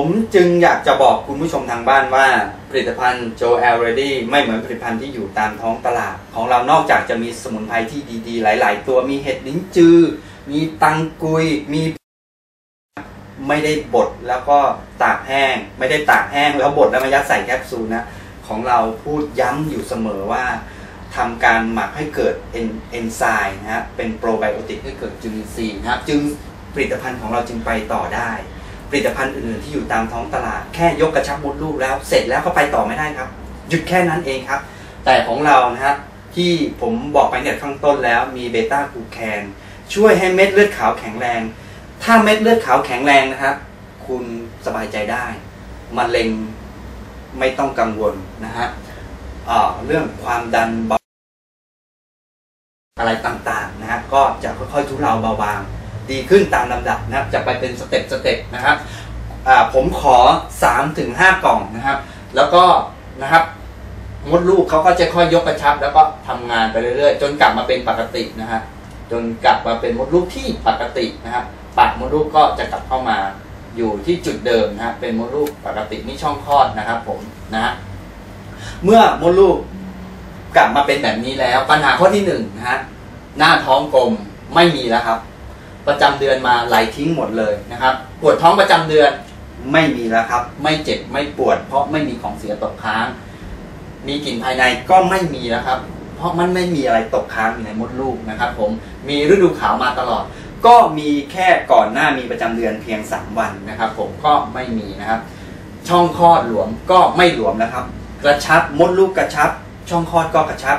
ผมจึงอยากจะบอกคุณผู้ชมทางบ้านว่าผลิตภัณฑ์โจแอลเรดี้ไม่เหมือนผลิตภัณฑ์ที่อยู่ตามท้องตลาด ของเรานอกจากจะมีสมุนไพรที่ดีๆ หลาย ๆ ตัวมีเห็ดลิ้นจือ มีตังกุยมีไม่ได้บดแล้วก็ตากแห้ง ไม่ได้ตากแห้งแล้วบดแล้วมายัดใส่แคปซูลนะ ของเราพูดย้ำอยู่เสมอว่าทำการหมักให้เกิดเอนไซม์นะฮะเป็นโปรไบโอติกให้เกิดจุลินทรีย์นะครับจึงผลิตภัณฑ์ของเราจึงไปต่อได้ ผลิตภัณฑ์อื่นๆที่อยู่ตามท้องตลาด แค่ยกกระชับมดลูกแล้ว เสร็จแล้วก็ไปต่อไม่ได้ครับ หยุดแค่นั้นเองครับ แต่ของเรานะฮะที่ผมบอกไปเนี่ยข้างต้นแล้วมีเบต้ากูแคนช่วยให้เม็ดเลือดขาวแข็งแรง ถ้าเม็ดเลือดขาวแข็งแรงนะครับ คุณสบายใจได้มะเร็งไม่ต้องกังวลนะฮะเเรื่องความดันเบาอะไรต่างๆนะฮะก็จะค่อยๆทุเลาเบาบาง ดีขึ้นตามลำดับนะครับจะไปเป็นสเต็ปสเต็ปนะครับผมขอ3ถึง5กล่องนะครับ แล้วก็นะครับมดลูกเขาก็จะค่อยยกกระชับ แล้วก็ทำงานไปเรื่อยๆ จนกลับมาเป็นปกตินะฮะจนกลับมาเป็นมดลูกที่ปกตินะครับปากมดลูกก็จะกลับเข้ามาอยู่ที่จุดเดิมนะฮะเป็นมดลูกปกตินี่ช่องคลอดนะครับ ผมนะฮะเมื่อมดลูกกลับมาเป็นแบบนี้แล้ว ปัญหาข้อที่หนึ่งนะฮะหน้าท้องกลมไม่มีแล้วครับ ประจำเดือนมาไหลทิ้งหมดเลยนะครับ ปวดท้องประจำเดือนไม่มีแล้วครับ ไม่เจ็บไม่ปวด เพราะไม่มีของเสียตกค้าง มีกลิ่นภายในก็ไม่มีแล้วครับ เพราะมันไม่มีอะไรตกค้างอยู่ในมดลูกนะครับ ผมมีฤดูขาวมาตลอด ก็มีแค่ก่อนหน้ามีประจำเดือนเพียง 3 วันนะครับ ผมก็ไม่มีนะครับ ช่องคลอดหลวมก็ไม่หลวมนะครับ กระชับมดลูกกระชับ ช่องคลอดก็กระชับ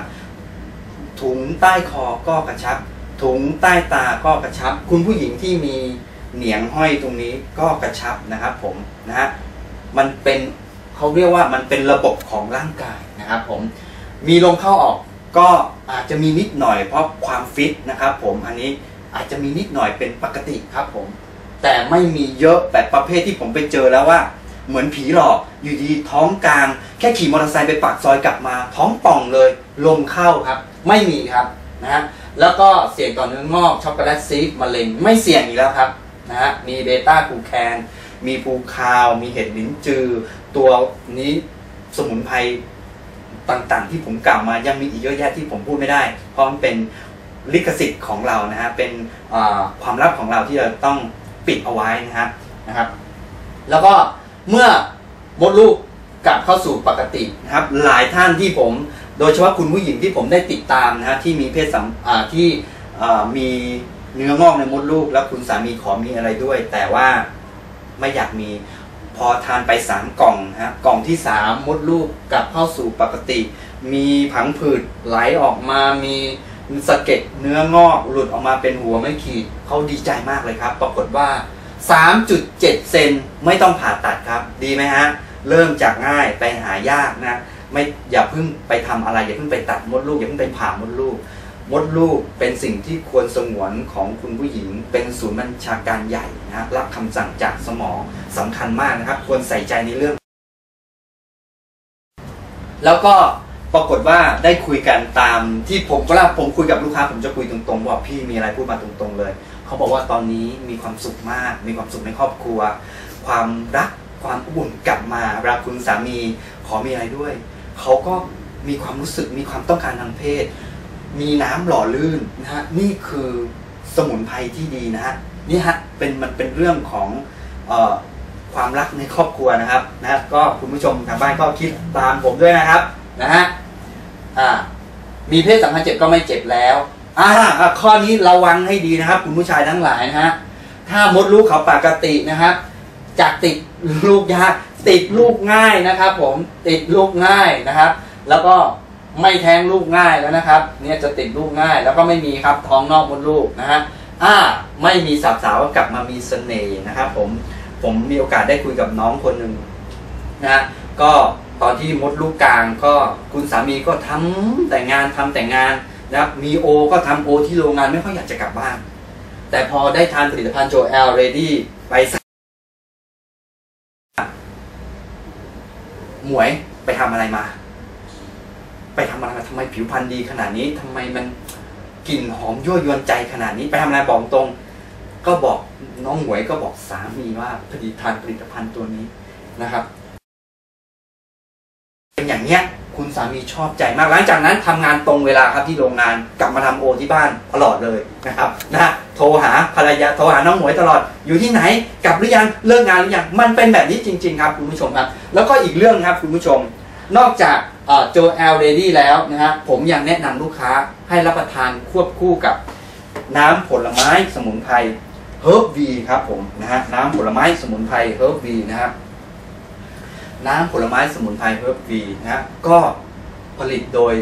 ถุงใต้คอก็กระชับ ถุงใต้ตาก็กระชับ คุณผู้หญิงที่มีเหนียงห้อยตรงนี้ก็กระชับนะครับผมนะฮะมันเป็นเขาเรียกว่ามันเป็นระบบของร่างกายนะครับผมมีลมเข้าออกก็อาจจะมีนิดหน่อยเพราะความฟิตนะครับผมอันนี้อาจจะมีนิดหน่อยเป็นปกติครับผมแต่ไม่มีเยอะแบบประเภทที่ผมไปเจอแล้วว่า เหมือนผีหลอกอยู่ดีท้องกลาง แค่ขี่มอเตอร์ไซค์ไปปากซอยกลับมา ท้องป่องเลยลมเข้าครับ ไม่มีครับนะฮะ แล้วก็เสี่ยงต่อเนื้องอกช็อกโกแลตซีสมะเร็งไม่เสี่ยงอีกแล้วครับนะฮะมีเบต้ากูแคนมีภูคาว มีเห็ดลิ้นจือ ตัวนี้สมุนไพรต่างๆ ที่ผมกล่าวมายังมีอีกเยอะแยะที่ผมพูดไม่ได้ เพราะมันเป็นลิขสิทธิ์ของเรานะฮะเป็นความลับของเราที่เราต้องปิดเอาไว้นะครับนะครับ แล้วก็เมื่อมดลูกกลับเข้าสู่ปกตินะครับ หลายท่านที่ผม โดยเฉพาะคุณผู้หญิงที่ผมได้ติดตามนะฮะที่มีเพศสัมที่มีเนื้องอกในมดลูก แล้วคุณสามีขอมีอะไรด้วย แต่ว่าไม่อยากมีพอทานไปสามกล่องฮะกล่องที่สามมดลูกกลับเข้าสู่ปกติ มีผังผืดไหลออกมามีสะเก็ดเนื้องอกหลุดออกมาเป็นหัวไม่ขีดเขาดีใจมากเลยครับ ปรากฏว่า 3.7 เซนไม่ต้องผ่าตัดครับ ดีไหมฮะ เริ่มจากง่ายไปหายากนะ ไม่อย่าเพิ่งไปทำอะไร อย่าเพิ่งไปตัดมดลูก อย่าเพิ่งไปผ่ามดลูก มดลูกเป็นสิ่งที่ควรสงวนของคุณผู้หญิง เป็นศูนย์บัญชาการใหญ่นะรับคำสั่งจากสมองสำคัญมากนะครับ ควรใส่ใจในเรื่อง แล้วก็ปรากฏว่าได้คุยกันตามที่ผมเวลาผมคุยกับลูกค้า ผมจะคุยตรงๆว่าพี่มีอะไรพูดมาตรงๆเลย เขาบอกว่าตอนนี้มีความสุขมาก มีความสุขในครอบครัว ความรักความอบอุ่นกลับมาเวลาคุณสามีขอมีอะไรด้วย เขาก็มีความรู้สึกมีความต้องการทางเพศ มีน้ำหล่อลื่นนะฮะนี่คือสมุนไพรที่ดีนะฮะนี่ฮะเป็นมันเป็นเรื่องของออความรักในครอบครัวนะครับนะฮะก็คุณผู้ชมทางบ้านก็คิดตามผมด้วยนะครับนะฮะอ่ามีเพศสัมพันธ์เจ็บก็ไม่เจ็บแล้วอ่าข้อนี้ระวังให้ดีนะครับ คุณผู้ชายทั้งหลายนะฮะถ้ามดลูกเขาปกตินะครับจากติดลูกยาก ติดลูกง่ายนะครับ ผมติดลูกง่ายนะครับ แล้วก็ไม่แท้งลูกง่ายแล้วนะครับ เนี่ยจะติดลูกง่าย แล้วก็ไม่มีครับท้องนอกมดลูกนะฮะอ่าไม่มีสาวสาวกลับมามีเสน่ห์นะครับผมผมมีโอกาสได้คุยกับน้องคนหนึ่งนะก็ตอนที่มดลูกกลางก็คุณสามีก็ทำแต่งานทำแต่งงานนะครับมีโอก็ทำโอที่โรงงานไม่ค่อยอยากจะกลับบ้าน แต่พอได้ทานผลิตภัณฑ์โจเอลเรดี้ไปสัก หมวยไปทำอะไรมา ไปทำอะไรมาทำไมผิวพรรณดีขนาดนี้ทำไมมันกลิ่นหอมยั่วยวนใจขนาดนี้ไปทำอะไรบอกตรง ก็บอกน้องหมวยก็บอกสามีว่าผลิตภัณฑ์ผลิตภัณฑ์ตัวนี้นะครับ เป็นอย่างเนี้ยคุณสามีชอบใจมากหลังจากนั้นทำงานตรงเวลาครับที่โรงงานกลับมาทำโอที่บ้านตลอดเลยนะครับนะ โทรหาภรรยาโทรหาน้องหมวยตลอด อยู่ที่ไหนกลับหรือยังเลิกงานหรือยังมันเป็นแบบนี้จริง ๆ ครับคุณผู้ชมครับ แล้วก็อีกเรื่องครับคุณผู้ชม นอกจากโจเอลเรดี้แล้วนะฮะผมยังแนะนำลูกค้าให้รับประทานควบคู่กับน้ำผลไม้สมุนไพรเฮิร์บวีครับผมนะฮะน้ำผลไม้สมุนไพรเฮิร์บวีนะครับน้ำผลไม้สมุนไพรเฮิร์บวีนะฮะก็ผลิตโดย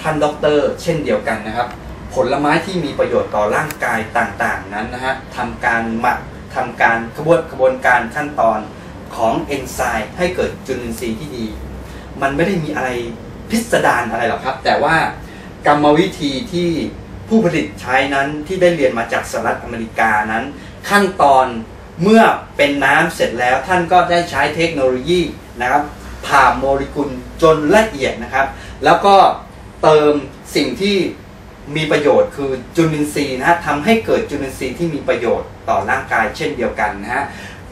ท่านด็อกเตอร์เช่นเดียวกันนะครับ ผลไม้ที่มีประโยชน์ต่อร่างกายต่างๆ นั้นนะฮะทำการหมักทำการกระบวนกระบวนการขั้นตอนของเอนไซม์ให้เกิดจุลินทรีย์ที่ดี มันไม่ได้มีอะไรพิสดารอะไรหรอกครับ แต่ว่ากรรมวิธีที่ผู้ผลิตใช้นั้นที่ได้เรียนมาจากสหรัฐอเมริกานั้น ขั้นตอนเมื่อเป็นน้ำเสร็จแล้วท่านก็ได้ใช้เทคโนโลยีนะครับผ่าโมเลกุลจนละเอียดนะครับ แล้วก็เติมสิ่งที่ มีประโยชน์คือจุลินทรีย์นะฮะทำให้เกิดจุลินทรีย์ที่มีประโยชน์ต่อร่างกายเช่นเดียวกันนะฮะ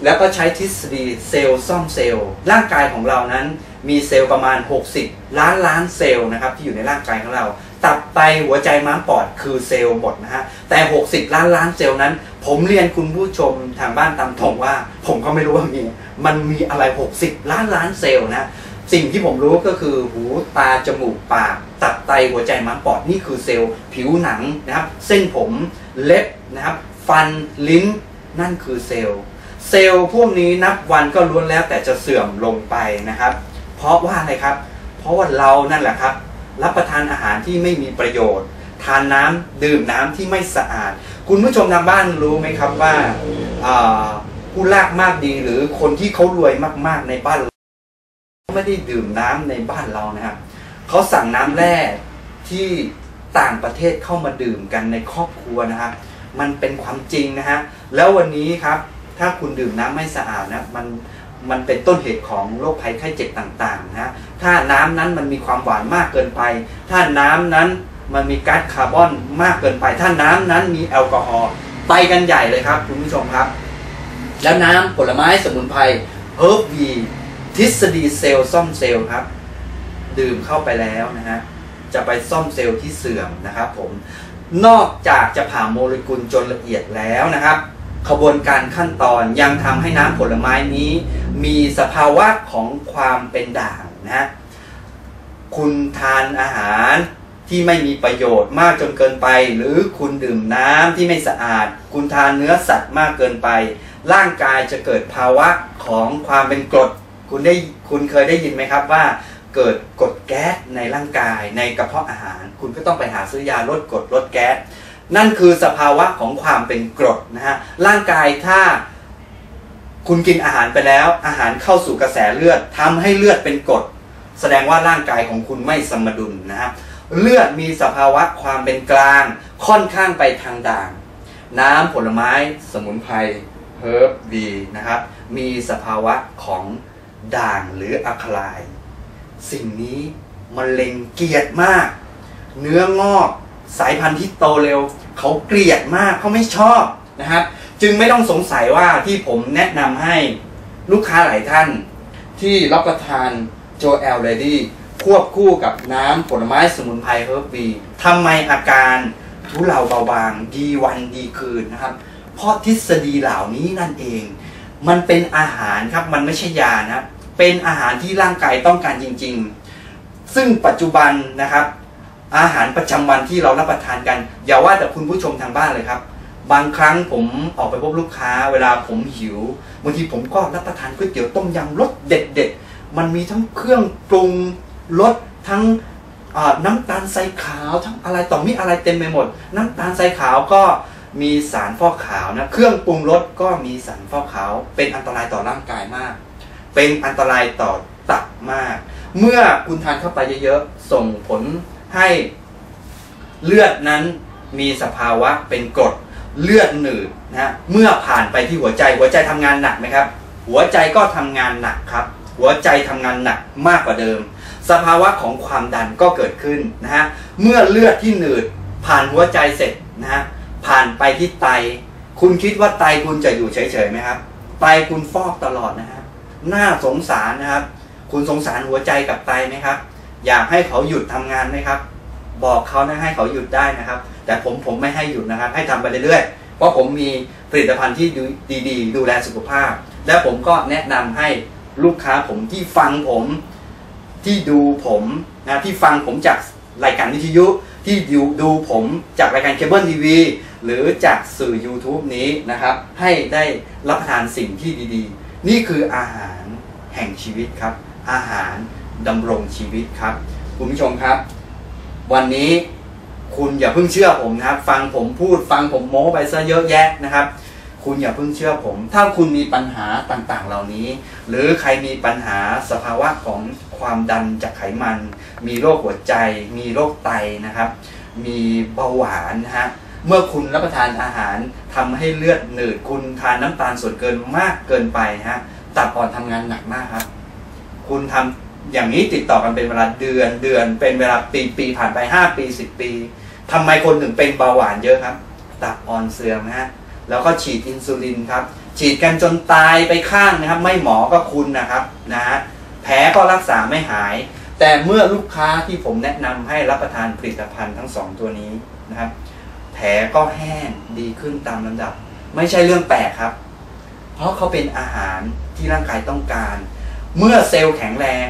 แล้วก็ใช้ทฤษฎีเซลล์ซ่อมเซลล์ร่างกายของเรานั้น มีเซลล์ประมาณ 60 ล้านล้านเซลล์นะครับที่อยู่ในร่างกายของเรา ตับไตหัวใจม้ามปอดคือเซลล์หมดนะฮะแต่ 60 ล้านล้านเซลล์นั้น ผมเรียนคุณผู้ชมทางบ้านตามตรงว่า ผมก็ไม่รู้ว่ามี มันมีอะไร 60 ล้านล้านเซลล์นะ สิ่งที่ผมรู้ก็คือหูตาจมูกปากตับไตหัวใจม้ามปอดนี่คือเซลล์ผิวหนังนะครับ เส้นผมเล็บนะครับ ฟันลิ้นนั่นคือเซลล์ เซลล์พวกนี้นับวันก็ล้วนแล้วแต่จะเสื่อมลงไปนะครับ เพราะว่าอะไรครับ เพราะว่าเรานั่นแหละครับ รับประทานอาหารที่ไม่มีประโยชน์ ทานน้ำดื่มน้ำที่ไม่สะอาด คุณผู้ชมทางบ้านรู้ไหมครับว่าผู้ลากมากดีหรือคนที่เขารวยมากๆในบ้าน ไม่ได้ดื่มน้ำในบ้านเรานะครับเขาสั่งน้ำแร่ที่ต่างประเทศเข้ามาดื่มกันในครอบครัวนะครับมันเป็นความจริงนะฮะแล้ววันนี้ครับถ้าคุณดื่มน้ำไม่สะอาดนะมันมันเป็นต้นเหตุของโรคภัยไข้เจ็บต่างๆนะถ้าน้ำนั้นมันมีความหวานมากเกินไป ถ้าน้ำนั้นมันมีก๊าซคาร์บอนมากเกินไป ถ้าน้ำนั้นมีแอลกอฮอล์ไปกันใหญ่เลยครับคุณผู้ชมครับ แล้วน้ำผลไม้สมุนไพรเฮิร์บวี ทฤษฎีเซลล์ซ่อมเซลล์ครับ ดื่มเข้าไปแล้วนะฮะจะไปซ่อมเซลล์ที่เสื่อมนะครับผมนอกจากจะผ่าโมเลกุลจนละเอียดแล้วนะครับขบวนการขั้นตอนยังทำให้น้ำผลไม้นี้ มีสภาวะของความเป็นด่างนะคุณทานอาหารที่ไม่มีประโยชน์มากจนเกินไป หรือคุณดื่มน้ำที่ไม่สะอาด คุณทานเนื้อสัตว์มากเกินไป ร่างกายจะเกิดภาวะของความเป็นกรด คุณได้คุณเคยได้ยินไหมครับว่าเกิดกดแก๊สในร่างกายในกระเพาะอาหาร คุณก็ต้องไปหาซื้อยาลดกดลดแก๊สนั่นคือสภาวะของความเป็นกรดนะฮะร่างกายถ้าคุณกินอาหารไปแล้ว อาหารเข้าสู่กระแสเลือดทำให้เลือดเป็นกรดแสดงว่าร่างกายของคุณไม่สมดุลนะฮะเลือดมีสภาวะความเป็นกลาง ค่อนข้างไปทางด่าง น้ำผลไม้ สมุนไพรเฮิร์บดีนะครับ มีสภาวะของ ด่างหรืออะคลาย สิ่งนี้มะเร็งเกลียดมาก เนื้องอกสายพันธุ์ที่โตเร็ว เขาเกลียดมากเขาไม่ชอบนะครับ จึงไม่ต้องสงสัยว่าที่ผมแนะนำให้ลูกค้าหลายท่านที่รับประทานโจเอลเรดี้ควบคู่กับน้ำผลไม้สมุนไพรเฮิร์บบีทำไมอาการทุเลาเบาบางดีวันดีคืนนะครับ เพราะทฤษฎีเหล่านี้นั่นเอง มันเป็นอาหารครับมันไม่ใช่ยานะ เป็นอาหารที่ร่างกายต้องการจริง ๆ ซึ่งปัจจุบันนะครับ อาหารประจำวันที่เรารับประทานกัน อย่าว่าแต่คุณผู้ชมทางบ้านเลยครับ บางครั้งผมออกไปพบลูกค้า เวลาผมหิวบางทีผมก็รับประทานก๋วยเตี๋ยวต้มยำรสเด็ดๆมันมีทั้งเครื่องปรุงรสทั้งน้ำตาลทรายขาวทั้งอะไรต่อมีอะไรเต็มไปหมด น้ำตาลทรายขาวก็มีสารฟอกขาวนะเครื่องปรุงรสก็มีสารฟอกขาว เป็นอันตรายต่อร่างกายมาก เป็นอันตรายต่อตับมาก เมื่อคุณทานเข้าไปเยอะๆ ส่งผลให้เลือดนั้นมีสภาวะเป็นกรดเลือดหนืดนะเมื่อผ่านไปที่หัวใจหัวใจทำงานหนักไหมครับ หัวใจก็ทำงานหนักครับ หัวใจทำงานหนักมากกว่าเดิม สภาวะของความดันก็เกิดขึ้นนะฮะเมื่อเลือดที่หนืดผ่านหัวใจเสร็จนะฮะผ่านไปที่ไต คุณคิดว่าไตคุณจะอยู่เฉยๆไหมครับไตคุณฟอกตลอดนะครับ น่าสงสารนะครับ คุณสงสารหัวใจกับไตไหมครับ อยากให้เขาหยุดทำงานไหมครับ บอกเขานะให้เขาหยุดได้นะครับ แต่ผมผมไม่ให้หยุดนะครับ ให้ทำไปเรื่อยๆเพราะผมมีผลิตภัณฑ์ที่ดีๆ ดูแลสุขภาพ และผมก็แนะนำให้ลูกค้าผมที่ฟังผมที่ดูผมนะที่ฟังผมจากรายการวิทยุที่ดูดูผมจากรายการเคเบิลทีวีหรือจากสื่อ YouTube นี้นะครับ ให้ได้รับทานสิ่งที่ดีๆ นี่คืออาหารแห่งชีวิตครับ อาหารดำรงชีวิตครับ คุณผู้ชมครับ วันนี้คุณอย่าเพิ่งเชื่อผมนะครับ ฟังผมพูดฟังผมโม้ไปซะเยอะแยะนะครับ คุณอย่าเพิ่งเชื่อผม ถ้าคุณมีปัญหาต่างๆ เหล่านี้ หรือใครมีปัญหาสภาวะของความดันจากไขมัน มีโรคหัวใจ มีโรคไตนะครับ มีเบาหวานนะฮะ เมื่อคุณรับประทานอาหารทำให้เลือดหนืดคุณทานน้ำตาลส่วนเกินมากเกินไปฮะตับอ่อนทำงานหนักมากครับ คุณทำอย่างนี้ติดต่อกันเป็นเวลาเดือนเดือน เป็นเวลาปีปีผ่านไป 5 ปี 10 ปีทำไมคนถึงเป็นเบาหวานเยอะครับ ตับอ่อนเสื่อมนะฮะแล้วก็ฉีดอินซูลินครับ ฉีดกันจนตายไปข้างนะครับ ไม่หมอก็คุณนะครับนะฮะแผลก็รักษาไม่หาย แต่เมื่อลูกค้าที่ผมแนะนำให้รับประทานผลิตภัณฑ์ทั้งสองตัวนี้นะครับ แผลก็แห้งดีขึ้นตามลำดับ ไม่ใช่เรื่องแปลกครับ เพราะเขาเป็นอาหารที่ร่างกายต้องการ เมื่อเซลล์แข็งแรง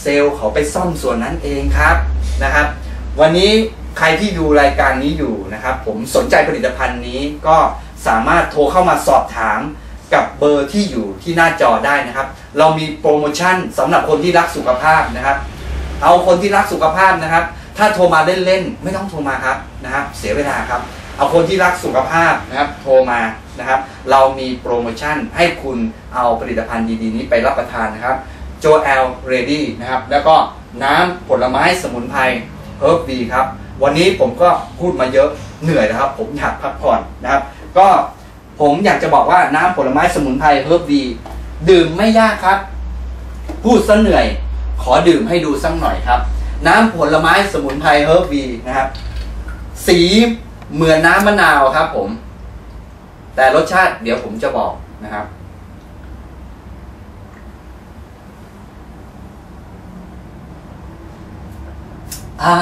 เซลล์เขาไปซ่อมส่วนนั้นเองครับนะครับ วันนี้ใครที่ดูรายการนี้อยู่นะครับ ผมสนใจผลิตภัณฑ์นี้ก็สามารถโทรเข้ามาสอบถามกับเบอร์ที่อยู่ที่หน้าจอได้นะครับ เรามีโปรโมชั่นสำหรับคนที่รักสุขภาพนะครับ เอาคนที่รักสุขภาพนะครับ ถ้าโทรมาเล่นๆไม่ต้องโทรมาครับนะครับ เสียเวลาครับ เอาคนที่รักสุขภาพนะครับโทรมานะครับ เรามีโปรโมชั่นให้คุณเอาผลิตภัณฑ์ดีๆ นี้ไปรับประทานนะครับโจแอลเรดี้นะครับแล้วก็น้ำผลไม้สมุนไพรเฮิร์บดีครับ วันนี้ผมก็พูดมาเยอะเหนื่อยนะครับ ผมอยากพักผ่อนนะครับ ก็ผมอยากจะบอกว่าน้ำผลไม้สมุนไพรเฮิร์บดีดื่มไม่ยากครับ พูดซะเหนื่อย ขอดื่มให้ดูสักหน่อยครับ น้ำผลไม้สมุนไพรเฮิร์บวีนะครับ สีเหมือนน้ำมะนาวครับผม แต่รสชาติเดี๋ยวผมจะบอกนะครับ อ่า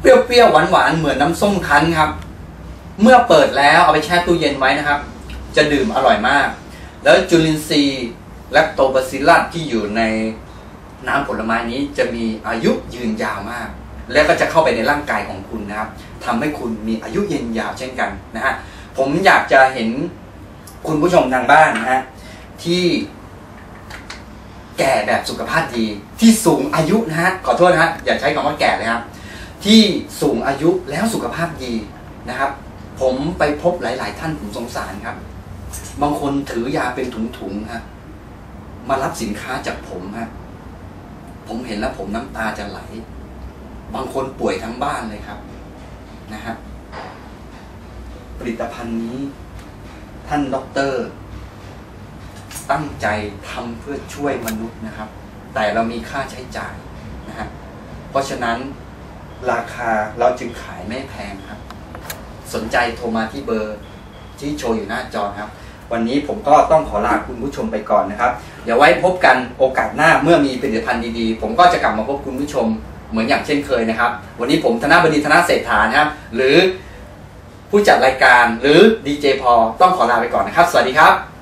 เปรี้ยวๆหวานๆ เหมือนน้ำส้มคั้นครับ เมื่อเปิดแล้วเอาไปแช่ตู้เย็นไว้นะครับ จะดื่มอร่อยมาก แล้วจุลินทรีย์และโตบาซิลลัสที่อยู่ใน น้ำผลไม้นี้จะมีอายุยืนยาวมาก แล้วก็จะเข้าไปในร่างกายของคุณนะครับทำให้คุณมีอายุยืนยาวเช่นกันนะฮะผมอยากจะเห็นคุณผู้ชมทางบ้านนะฮะที่แก่แบบสุขภาพดี ที่สูงอายุนะฮะขอโทษนะฮะอย่าใช้คำว่าแก่เลยครับ ที่สูงอายุแล้วสุขภาพดีนะครับ ผมไปพบหลาย ๆ ท่านผมสงสารครับ บางคนถือยาเป็นถุงๆครับมารับสินค้าจากผมฮะ ผมเห็นแล้วผมน้ำตาจะไหล บางคนป่วยทั้งบ้านเลยครับนะฮะผลิตภัณฑ์นี้ ท่านด็อกเตอร์ ตั้งใจทำเพื่อช่วยมนุษย์นะครับ แต่เรามีค่าใช้จ่ายนะฮะเพราะฉะนั้นราคาเราจึงขายไม่แพงครับ สนใจโทรมาที่เบอร์ที่โชว์อยู่หน้าจอครับ วันนี้ผมก็ต้องขอลาคุณผู้ชมไปก่อนนะครับ เดี๋ยวไว้พบกันโอกาสหน้าเมื่อมีผลิตภัณฑ์ดีๆ ผมก็จะกลับมาพบคุณผู้ชมเหมือนอย่างเช่นเคยนะครับ วันนี้ผมธนบดีธนเศรษฐานะครับ หรือผู้จัดรายการหรือดีเจพอต้องขอลาไปก่อนนะครับ สวัสดีครับ